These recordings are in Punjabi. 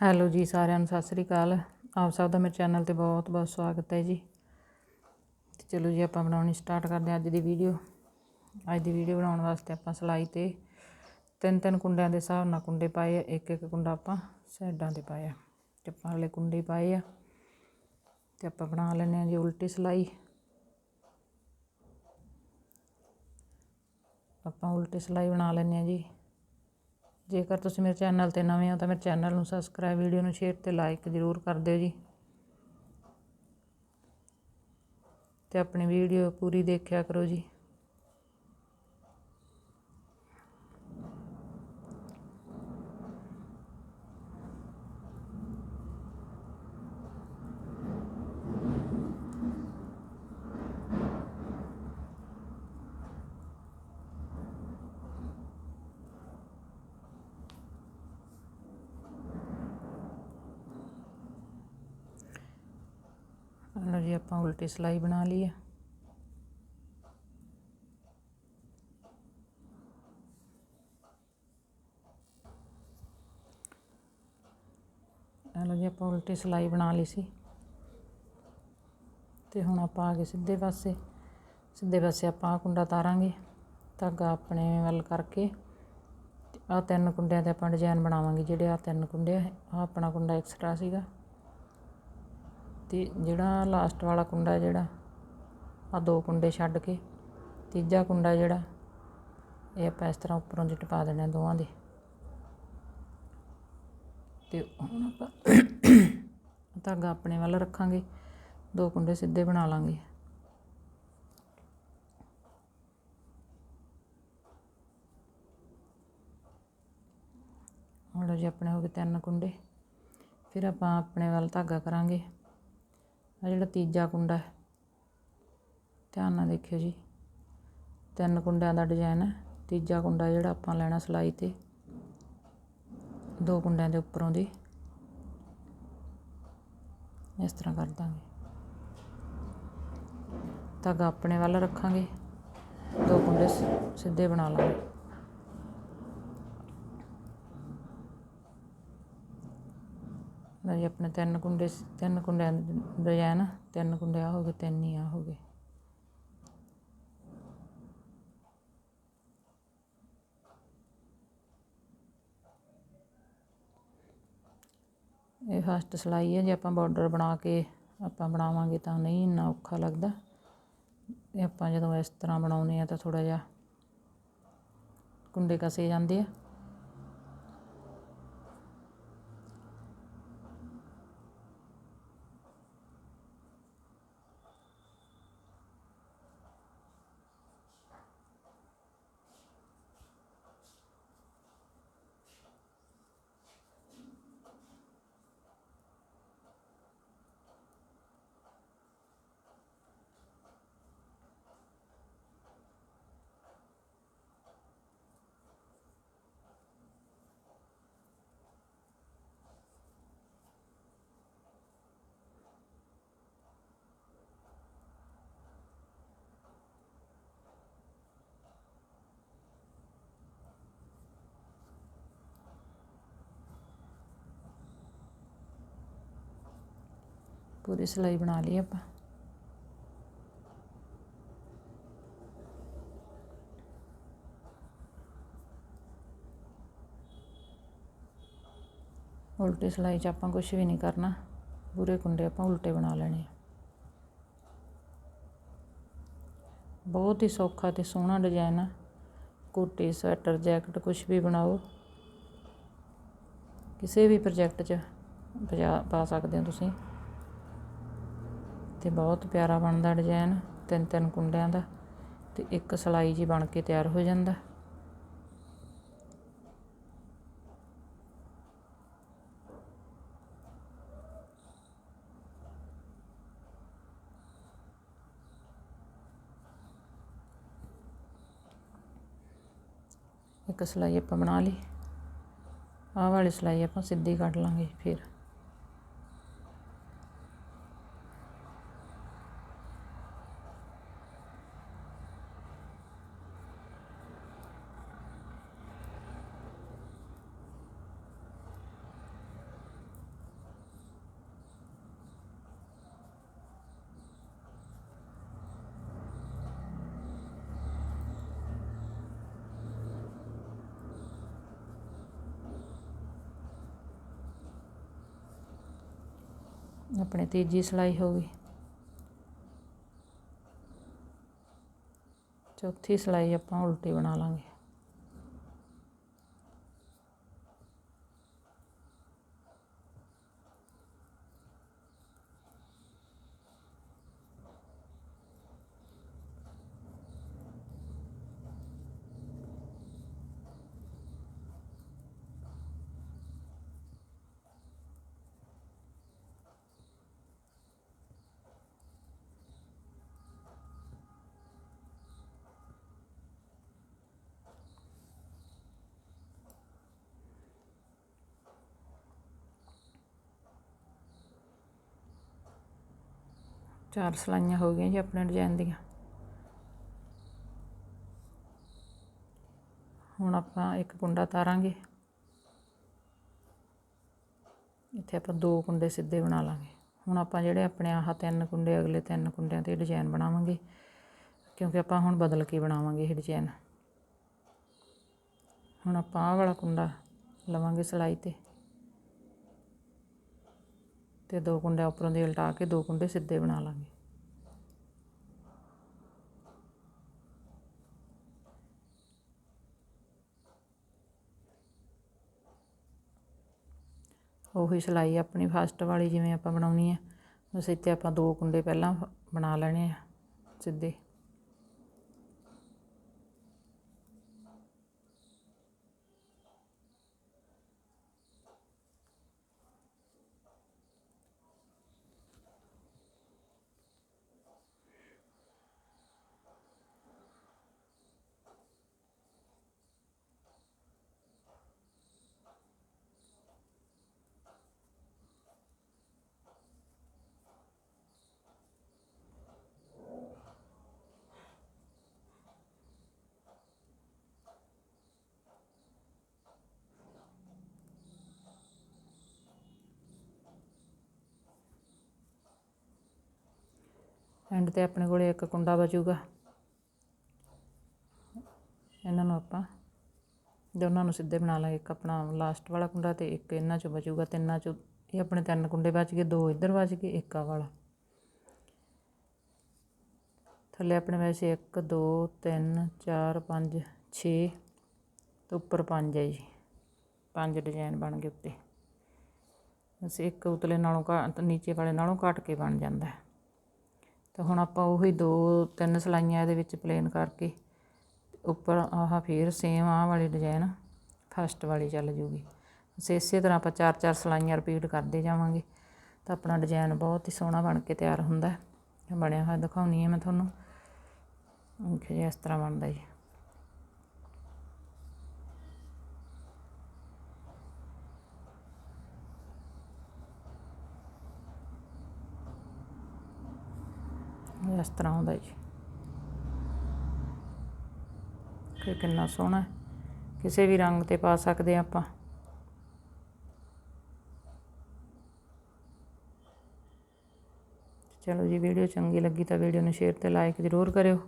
ਹੈਲੋ ਜੀ ਸਾਰਿਆਂ ਨੂੰ, ਸਤਿ ਸ੍ਰੀ ਅਕਾਲ। ਆਪ ਸਭ ਦਾ ਮੇਰੇ ਚੈਨਲ ਤੇ ਬਹੁਤ ਬਹੁਤ ਸਵਾਗਤ ਹੈ ਜੀ। ਤੇ ਚਲੋ ਜੀ, ਆਪਾਂ ਬਣਾਉਣੀ ਸਟਾਰਟ ਕਰਦੇ ਹਾਂ ਅੱਜ ਦੀ ਵੀਡੀਓ ਅੱਜ ਦੀ ਵੀਡੀਓ ਬਣਾਉਣ ਵਾਸਤੇ ਆਪਾਂ ਸਲਾਈ ਤੇ ਤਿੰਨ ਤਿੰਨ ਕੁੰਡਿਆਂ ਦੇ ਹਿਸਾਬ ਨਾਲ ਕੁੰਡੇ ਪਾਏ ਆ। ਇੱਕ ਇੱਕ ਕੁੰਡਾ ਆਪਾਂ ਸਾਈਡਾਂ ਤੇ ਪਾਇਆ। ਤੇ ਆਪਾਂ ਹਲੇ ਕੁੰਡੇ ਪਾਏ ਆ। ਤੇ ਆਪਾਂ ਬਣਾ ਲੈਂਦੇ ਹਾਂ ਜੀ ਉਲਟੀ ਸਲਾਈ। ਆਪਾਂ ਉਲਟੀ ਸਲਾਈ ਬਣਾ ਲੈਂਦੇ ਹਾਂ ਜੀ। ਜੇਕਰ ਤੁਸੀਂ ਮੇਰੇ ਚੈਨਲ ਤੇ ਨਵੇਂ ਹੋ ਤਾਂ ਮੇਰੇ ਚੈਨਲ ਨੂੰ ਸਬਸਕ੍ਰਾਈਬ ਵੀਡੀਓ ਨੂੰ ਸ਼ੇਅਰ ਤੇ ਲਾਈਕ ਜ਼ਰੂਰ ਕਰ ਦਿਓ ਜੀ। ਤੇ ਆਪਣੀ ਵੀਡੀਓ ਪੂਰੀ ਦੇਖਿਆ ਕਰੋ ਜੀ। ਲਓ ਜੀ ਆਪਾਂ ਉਲਟੀ ਸਲਾਈ ਬਣਾ ਲਈ ਹੈ ਲਓ ਜੀ ਆਪਾਂ ਉਲਟੀ ਸਲਾਈ ਬਣਾ ਲਈ ਸੀ। ਤੇ ਹੁਣ ਆਪਾਂ ਆ ਗਏ ਸਿੱਧੇ ਪਾਸੇ। ਸਿੱਧੇ ਪਾਸੇ ਆਪਾਂ ਆਹ ਕੁੰਡਾ ਤਾਰਾਂਗੇ। ਧਾਗਾ ਆਪਣੇ ਵੱਲ ਕਰਕੇ ਆ ਤਿੰਨ ਕੁੰਡਿਆਂ ਤੇ ਆਪਾਂ ਡਿਜ਼ਾਈਨ ਬਣਾਵਾਂਗੇ। ਜਿਹੜੇ ਆ ਤਿੰਨ ਕੁੰਡੇ ਆ, ਆਹ ਆਪਣਾ ਕੁੰਡਾ ਐਕਸਟਰਾ ਸੀਗਾ। ਅਤੇ ਜਿਹੜਾ ਲਾਸਟ ਵਾਲਾ ਕੁੰਡਾ ਜਿਹੜਾ, ਆਹ ਦੋ ਕੁੰਡੇ ਛੱਡ ਕੇ, ਤੀਜਾ ਕੁੰਡਾ ਜਿਹੜਾ, ਇਹ ਆਪਾਂ ਇਸ ਤਰ੍ਹਾਂ ਉੱਪਰੋਂ ਦੀ ਟਪਾ ਦੇਣਾ ਦੋਵਾਂ ਦੇ। ਅਤੇ ਹੁਣ ਆਪਾਂ ਧਾਗਾ ਆਪਣੇ ਵੱਲ ਰੱਖਾਂਗੇ, ਦੋ ਕੁੰਡੇ ਸਿੱਧੇ ਬਣਾ ਲਾਂਗੇ। ਹੁਣ ਜੀ, ਆਪਣੇ ਹੋ ਗਏ ਤਿੰਨ ਕੁੰਡੇ। ਫਿਰ ਆਪਾਂ ਆਪਣੇ ਵੱਲ ਧਾਗਾ ਕਰਾਂਗੇ। ਆ ਜਿਹੜਾ ਤੀਜਾ ਕੁੰਡਾ ਹੈ। ਧਿਆਨ ਨਾਲ ਦੇਖਿਓ ਜੀ। ਤਿੰਨ ਕੁੰਡਿਆਂ ਦਾ ਡਿਜ਼ਾਈਨ ਹੈ। ਤੀਜਾ ਕੁੰਡਾ ਜਿਹੜਾ ਆਪਾਂ ਲੈਣਾ ਸਲਾਈ ਤੇ, ਦੋ ਕੁੰਡਿਆਂ ਦੇ ਉੱਪਰੋਂ ਦੀ। ਇਸ ਤਰ੍ਹਾਂ ਕਰ ਦਾਂਗੇ। ਧਾਗਾ ਆਪਣੇ ਵੱਲ ਰੱਖਾਂਗੇ। ਦੋ ਕੁੰਡੇ ਸਿੱਧੇ ਬਣਾ ਲਾਂਗੇ। ਜੀ ਆਪਣੇ ਤਿੰਨ ਕੁੰਡੇ ਤਿੰਨ ਕੁੰਡਿਆਂ ਦੇ ਡਿਜ਼ਾਈਨ ਤਿੰਨ ਕੁੰਡੇ ਆ ਹੋ ਗਏ, ਤਿੰਨ ਹੀ ਆ ਹੋ ਗਏ। ਇਹ ਫਸਟ ਸਲਾਈ ਹੈ ਜੇ ਆਪਾਂ ਬਾਰਡਰ ਬਣਾ ਕੇ ਆਪਾਂ ਬਣਾਵਾਂਗੇ ਤਾਂ ਨਹੀਂ ਇੰਨਾ ਔਖਾ ਲੱਗਦਾ। ਇਹ ਆਪਾਂ ਜਦੋਂ ਇਸ ਤਰ੍ਹਾਂ ਬਣਾਉਨੇ ਆ ਤਾਂ ਥੋੜਾ ਜਿਹਾ ਕੁੰਡੇ ਕਸੇ ਜਾਂਦੇ ਆ। ਪੂਰੀ ਸਲਾਈ ਬਣਾ ਲਈ ਆਪਾਂ। ਉਲਟੀ ਸਲਾਈ 'ਚ ਆਪਾਂ ਕੁਝ ਵੀ ਨਹੀਂ ਕਰਨਾ। ਪੂਰੇ ਕੁੰਡੇ ਆਪਾਂ ਉਲਟੇ ਬਣਾ ਲੈਣੇ ਬਹੁਤ ਹੀ ਸੌਖਾ ਤੇ ਸੋਹਣਾ ਡਿਜ਼ਾਈਨ ਆ। ਕੋਟੀ, ਸਵੈਟਰ, ਜੈਕਟ ਕੁਝ ਵੀ ਬਣਾਓ। ਕਿਸੇ ਵੀ ਪ੍ਰੋਜੈਕਟ 'ਚ ਪਾ ਸਕਦੇ ਹੋ ਤੁਸੀਂ। ਤੇ ਬਹੁਤ ਪਿਆਰਾ ਬਣਦਾ ਡਿਜ਼ਾਈਨ ਤਿੰਨ ਤਿੰਨ ਕੁੰਡਿਆਂ ਦਾ ਤੇ ਇੱਕ ਸਲਾਈ ਜੀ ਬਣ ਕੇ ਤਿਆਰ ਹੋ ਜਾਂਦਾ। ਇੱਕ ਸਲਾਈ ਆਪਾਂ ਬਣਾ ਲਈ। ਆਹ ਵਾਲੀ ਸਲਾਈ ਆਪਾਂ ਸਿੱਧੀ ਕੱਢ ਲਾਂਗੇ ਫਿਰ। ਆਪਣੇ ਤੀਜੀ ਸਿਲਾਈ ਹੋ ਗਈ। ਚੌਥੀ ਸਿਲਾਈ ਆਪਾਂ ਉਲਟੀ ਬਣਾ ਲਾਂਗੇ। ਚਾਰ ਸਲਾਈਆਂ ਹੋ ਗਈਆਂ ਜੀ ਆਪਣੇ ਡਿਜ਼ਾਈਨ ਦੀਆਂ। ਹੁਣ ਆਪਾਂ ਇੱਕ ਕੁੰਡਾ ਤਾਰਾਂਗੇ। ਇੱਥੇ ਆਪਾਂ ਦੋ ਕੁੰਡੇ ਸਿੱਧੇ ਬਣਾ ਲਾਂਗੇ। ਹੁਣ ਆਪਾਂ ਜਿਹੜੇ ਆਪਣੇ ਆਹ ਤਿੰਨ ਕੁੰਡੇ, ਅਗਲੇ ਤਿੰਨ ਕੁੰਡਿਆਂ ਤੇ ਡਿਜ਼ਾਈਨ ਬਣਾਵਾਂਗੇ। ਕਿਉਂਕਿ ਆਪਾਂ ਹੁਣ ਬਦਲ ਕੇ ਬਣਾਵਾਂਗੇ ਇਹ ਡਿਜ਼ਾਈਨ ਹੁਣ ਆਪਾਂ ਆਹ ਵਾਲਾ ਕੁੰਡਾ ਲਵਾਂਗੇ ਸਿਲਾਈ ਤੇ। ਤੇ ਦੋ ਕੁੰਡੇ ਉੱਪਰੋਂ ਦੀ ਉਲਟਾ ਕੇ ਦੋ ਕੁੰਡੇ ਸਿੱਧੇ ਬਣਾ ਲਾਂਗੇ। ਉਹੀ ਸਿਲਾਈ ਆਪਣੀ ਫਸਟ ਵਾਲੀ ਜਿਵੇਂ ਆਪਾਂ ਬਣਾਉਣੀ ਹੈ ਬਸ ਇੱਥੇ ਆਪਾਂ ਦੋ ਕੁੰਡੇ ਪਹਿਲਾਂ ਬਣਾ ਲੈਣੇ ਆ, ਸਿੱਧੇ। ਐਂਡ ਤੇ ਆਪਣੇ ਕੋਲੇ ਇੱਕ ਕੁੰਡਾ ਬਚੂਗਾ। ਇਹਨਾਂ ਨੂੰ ਆਪਾਂ ਦੋਨਾਂ ਨੂੰ ਸਿੱਧੇ ਬਣਾ ਲਾਂਗੇ। ਇੱਕ ਆਪਣਾ ਲਾਸਟ ਵਾਲਾ ਕੁੰਡਾ ਤੇ ਇੱਕ ਇਹਨਾਂ ਚੋਂ ਬਚੂਗਾ। ਤਿੰਨਾਂ ਚੋਂ ਇਹ ਆਪਣੇ ਤਿੰਨ ਕੁੰਡੇ ਬਚ ਗਏ। ਦੋ ਇੱਧਰ ਬਚ ਗਏ, ਇੱਕ ਆ ਵਾਲਾ। ਥੱਲੇ ਆਪਣੇ ਵੈਸੇ 1 2 3 4 5 6 ਤੇ ਉੱਪਰ 5 ਹੈ ਜੀ। ਪੰਜ ਡਿਜ਼ਾਈਨ ਬਣ ਗਏ ਉੱਤੇ। ਬਸ ਇੱਕ ਉਤਲੇ ਨਾਲੋਂ ਘੱਟ ਨੀਚੇ ਵਾਲੇ ਨਾਲੋਂ ਘੱਟ ਕੇ ਬਣ ਜਾਂਦਾ। ਹੈ ਤਾਂ ਹੁਣ ਆਪਾਂ ਉਹੀ ਦੋ ਤਿੰਨ ਸਲਾਈਆਂ ਇਹਦੇ ਵਿੱਚ ਪਲੇਨ ਕਰਕੇ ਉੱਪਰ ਆਹ ਫੇਰ ਸੇਮ ਆਹ ਵਾਲੀ ਡਿਜ਼ਾਈਨ ਫਸਟ ਵਾਲੀ ਚੱਲ ਜੂਗੀ। ਬਸ ਇਸੇ ਤਰ੍ਹਾਂ ਆਪਾਂ ਚਾਰ ਚਾਰ ਸਲਾਈਆਂ ਰਿਪੀਟ ਕਰਦੇ ਜਾਵਾਂਗੇ ਤਾਂ ਆਪਣਾ ਡਿਜ਼ਾਈਨ ਬਹੁਤ ਹੀ ਸੋਹਣਾ ਬਣ ਕੇ ਤਿਆਰ ਹੁੰਦਾ ਹੈ। ਬਣਿਆ ਹੋਇਆ ਦਿਖਾਉਣੀ ਹੈ ਮੈਂ ਤੁਹਾਨੂੰ। ਦੇਖੋ ਜੀ, ਇਸ ਤਰ੍ਹਾਂ ਬਣਦਾ ਜੀ। ਇਸ ਤਰ੍ਹਾਂ ਹੁੰਦਾ ਜੀ? ਕਿ ਕਿੰਨਾ ਸੋਹਣਾ ਕਿਸੇ ਵੀ ਰੰਗ ਤੇ ਪਾ ਸਕਦੇ ਆ ਆਪਾਂ। ਚਲੋ ਜੀ, ਵੀਡੀਓ ਚੰਗੀ ਲੱਗੀ ਤਾਂ ਵੀਡੀਓ ਨੂੰ ਸ਼ੇਅਰ ਤੇ ਲਾਈਕ ਜ਼ਰੂਰ ਕਰਿਓ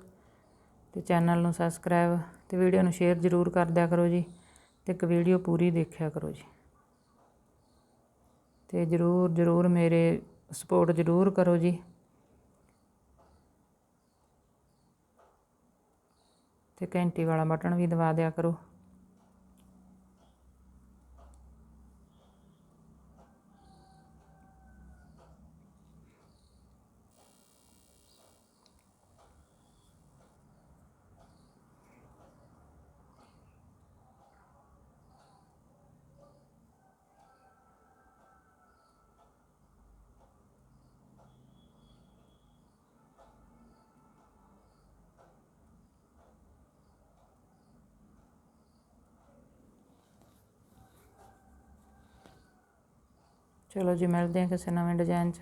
ਤੇ ਚੈਨਲ ਨੂੰ ਸਬਸਕ੍ਰਾਈਬ ਤੇ ਵੀਡੀਓ ਨੂੰ ਸ਼ੇਅਰ ਜ਼ਰੂਰ ਕਰ ਦਿਆ ਕਰੋ ਜੀ ਤੇ ਇੱਕ ਵੀਡੀਓ ਪੂਰੀ ਦੇਖਿਆ ਕਰੋ ਜੀ। ਤੇ ਜ਼ਰੂਰ ਜ਼ਰੂਰ ਮੇਰੇ ਸਪੋਰਟ ਜ਼ਰੂਰ ਕਰੋ ਜੀ। ਤੇ ਘੰਟੀ ਵਾਲਾ ਬਟਨ ਵੀ ਦਬਾ ਦਿਆ ਕਰੋ। ਚਲੋ ਜੀ ਮਿਲਦੇ ਹਾਂ ਕਿਸੇ ਨਵੇਂ ਡਿਜ਼ਾਈਨ 'ਚ।